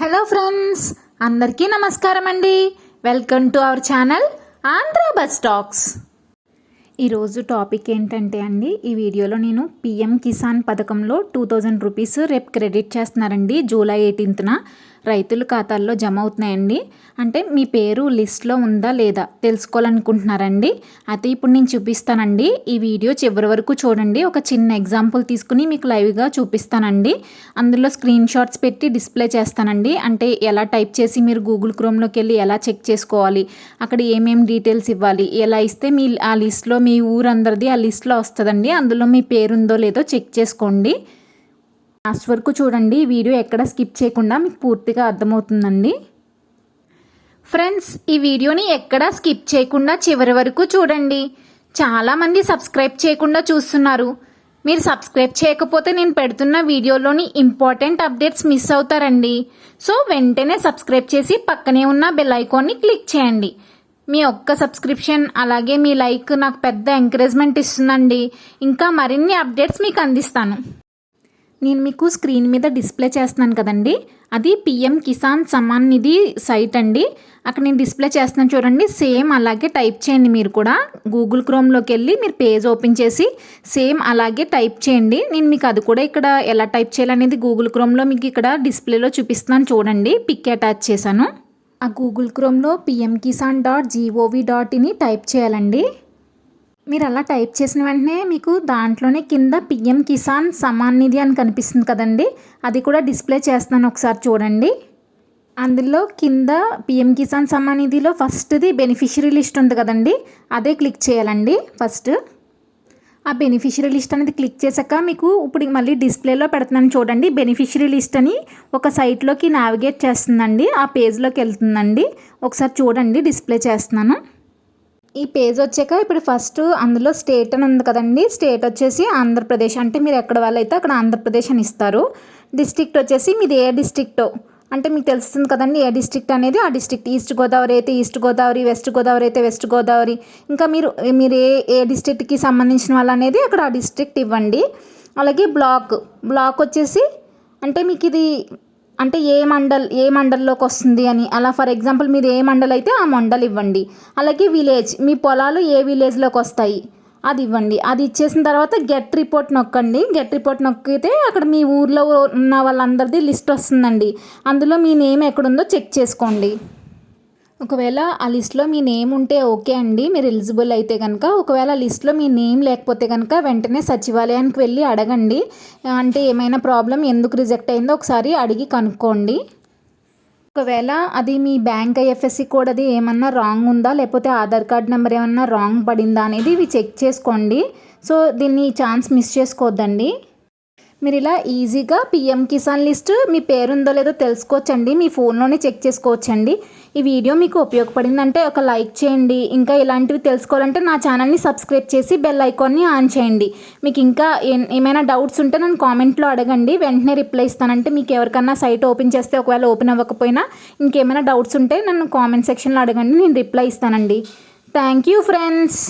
Hello friends అందరికీ నమస్కారం అండి. Welcome to our channel Andhra bus talks. ఈరోజు టాపిక్ ఏంటంటే అండి ఈ వీడియోలో నేను పిఎం కిసాన్ పథకంలో టూ థౌజండ్ రూపీస్ రేపు క్రెడిట్ చేస్తున్నారండి జూలై ఎయిటీన్త్న. రైతుల ఖాతాల్లో జమ అవుతున్నాయండి. అంటే మీ పేరు లిస్ట్లో ఉందా లేదా తెలుసుకోవాలనుకుంటున్నారండి. అయితే ఇప్పుడు నేను చూపిస్తానండి. ఈ వీడియో చివరి వరకు చూడండి. ఒక చిన్న ఎగ్జాంపుల్ తీసుకుని మీకు లైవ్గా చూపిస్తానండి. అందులో స్క్రీన్ షాట్స్ పెట్టి డిస్ప్లే చేస్తానండి. అంటే ఎలా టైప్ చేసి మీరు గూగుల్ క్రోమ్లోకి వెళ్ళి ఎలా చెక్ చేసుకోవాలి అక్కడ ఏమేమి డీటెయిల్స్ ఇవ్వాలి ఎలా ఇస్తే మీ ఆ లిస్ట్లో మీ ఊరందరిది ఆ లిస్ట్లో వస్తుందండి. అందులో మీ పేరు ఉందో లేదో చెక్ చేసుకోండి. లాస్ట్ వరకు చూడండి. వీడియో ఎక్కడ స్కిప్ చేయకుండా మీకు పూర్తిగా అర్థమవుతుందండి. ఫ్రెండ్స్ ఈ వీడియోని ఎక్కడా స్కిప్ చేయకుండా చివరి వరకు చూడండి. చాలామంది సబ్స్క్రైబ్ చేయకుండా చూస్తున్నారు. మీరు సబ్స్క్రైబ్ చేయకపోతే నేను పెడుతున్న వీడియోలోని ఇంపార్టెంట్ అప్డేట్స్ మిస్ అవుతారండి. సో వెంటనే సబ్స్క్రైబ్ చేసి పక్కనే ఉన్న బెల్ ఐకాన్ని క్లిక్ చేయండి. మీ ఒక్క సబ్స్క్రిప్షన్ అలాగే మీ లైక్ నాకు పెద్ద ఎంకరేజ్మెంట్ ఇస్తుందండి. ఇంకా మరిన్ని అప్డేట్స్ మీకు అందిస్తాను. నేను మీకు స్క్రీన్ మీద డిస్ప్లే చేస్తున్నాను కదండి. అది పిఎం కిసాన్ సమాన్ నిధి సైట్ అండి. అక్కడ నేను డిస్ప్లే చేస్తున్నాను చూడండి. సేమ్ అలాగే టైప్ చేయండి మీరు కూడా. గూగుల్ క్రోమ్లోకి వెళ్ళి మీరు పేజ్ ఓపెన్ చేసి సేమ్ అలాగే టైప్ చేయండి. నేను మీకు అది కూడా ఇక్కడ ఎలా టైప్ చేయాలనేది గూగుల్ క్రోమ్లో మీకు ఇక్కడ డిస్ప్లేలో చూపిస్తున్నాను చూడండి. పిక్ అటాచ్ చేశాను. ఆ Google క్రోమ్లో PM Kisan dot G O V dot in type చేయాలండి. మీరు అలా టైప్ చేసిన వెంటనే మీకు దాంట్లోనే కింద పిఎం కిసాన్ సమాన్ నిధి అని కనిపిస్తుంది కదండి. అది కూడా డిస్ప్లే చేస్తున్నాను ఒకసారి చూడండి. అందులో కింద పిఎం కిసాన్ సమాన్ నిధిలో ఫస్ట్ది బెనిఫిషరీ లిస్ట్ ఉంది కదండి. అదే క్లిక్ చేయాలండి ఫస్ట్. ఆ బెనిఫిషరీ లిస్ట్ అనేది క్లిక్ చేశాక మీకు ఇప్పుడు మళ్ళీ డిస్ప్లేలో పెడుతున్నాను చూడండి. బెనిఫిషరీ లిస్ట్ అని ఒక సైట్లోకి నావిగేట్ చేస్తుందండి. ఆ పేజ్లోకి వెళ్తుందండి. ఒకసారి చూడండి డిస్ప్లే చేస్తున్నాను. ఈ పేజ్ వచ్చాక ఇప్పుడు ఫస్ట్ అందులో స్టేట్ అని ఉంది కదండి. స్టేట్ వచ్చేసి ఆంధ్రప్రదేశ్. అంటే మీరు ఎక్కడ వాళ్ళైతే అక్కడ ఆంధ్రప్రదేశ్ అని ఇస్తారు. డిస్ట్రిక్ట్ వచ్చేసి మీది ఏ డిస్ట్రిక్టో అంటే మీకు తెలుస్తుంది కదండి ఏ డిస్ట్రిక్ట్ అనేది? ఆ డిస్ట్రిక్ట్ ఈస్ట్ గోదావరి అయితే ఈస్ట్ గోదావరి వెస్ట్ గోదావరి అయితే వెస్ట్ గోదావరి ఇంకా మీరు మీరు ఏ ఏ డిస్ట్రిక్ట్కి సంబంధించిన వాళ్ళు అనేది అక్కడ ఆ డిస్ట్రిక్ట్ ఇవ్వండి. అలాగే బ్లాక్ బ్లాక్ వచ్చేసి అంటే మీకు ఇది అంటే ఏ మండల్ ఏ మండల్లోకి వస్తుంది అని. అలా ఫర్ ఎగ్జాంపుల్ మీరు ఏ మండల్ అయితే ఆ మండల్ ఇవ్వండి. అలాగే విలేజ్ మీ పొలాలు ఏ విలేజ్లోకి వస్తాయి అది ఇవ్వండి. అది ఇచ్చేసిన తర్వాత గెట్ రిపోర్ట్ నొక్కండి. గెట్ రిపోర్ట్ నొక్కితే అక్కడ మీ ఊర్లో ఉన్న వాళ్ళందరిది లిస్ట్ వస్తుందండి. అందులో మీ నేమ్ ఎక్కడుందో చెక్ చేసుకోండి. ఒకవేళ ఆ లిస్ట్లో మీ నేమ్ ఉంటే ఓకే అండి మీరు ఎలిజిబుల్ అయితే కనుక ఒకవేళ లిస్ట్లో మీ నేమ్ లేకపోతే కనుక వెంటనే సచివాలయానికి వెళ్ళి అడగండి. అంటే ఏమైనా ప్రాబ్లం ఎందుకు రిజెక్ట్ అయిందో ఒకసారి అడిగి కనుక్కోండి. ఒకవేళ అది మీ బ్యాంక్ ఐఎఫ్ఎస్సి కోడ్ అది ఏమన్నా రాంగ్ ఉందా లేకపోతే ఆధార్ కార్డ్ నెంబర్ ఏమన్నా రాంగ్ పడిందా అనేది ఇవి చెక్ చేసుకోండి. సో దీన్ని ఛాన్స్ మిస్ చేసుకోవద్దండి మీరు ఇలా ఈజీగా పిఎం కిసాన్ లిస్ట్ మీ పేరుందో లేదో తెలుసుకోవచ్చండి. మీ ఫోన్లోనే చెక్ చేసుకోవచ్చండి. ఈ వీడియో మీకు ఉపయోగపడిందంటే ఒక లైక్ చేయండి. ఇంకా ఇలాంటివి తెలుసుకోవాలంటే నా ఛానల్ని సబ్స్క్రైబ్ చేసి బెల్ ఐకాన్ని ఆన్ చేయండి. మీకు ఇంకా ఏమైనా డౌట్స్ ఉంటే నన్ను కామెంట్లో అడగండి. వెంటనే రిప్లై ఇస్తానంటే మీకు ఎవరికన్నా సైట్ ఓపెన్ చేస్తే ఒకవేళ ఓపెన్ అవ్వకపోయినా ఇంకేమైనా డౌట్స్ ఉంటే నన్ను కామెంట్ సెక్షన్లో అడగండి. నేను రిప్లై ఇస్తానండి. Thank you friends.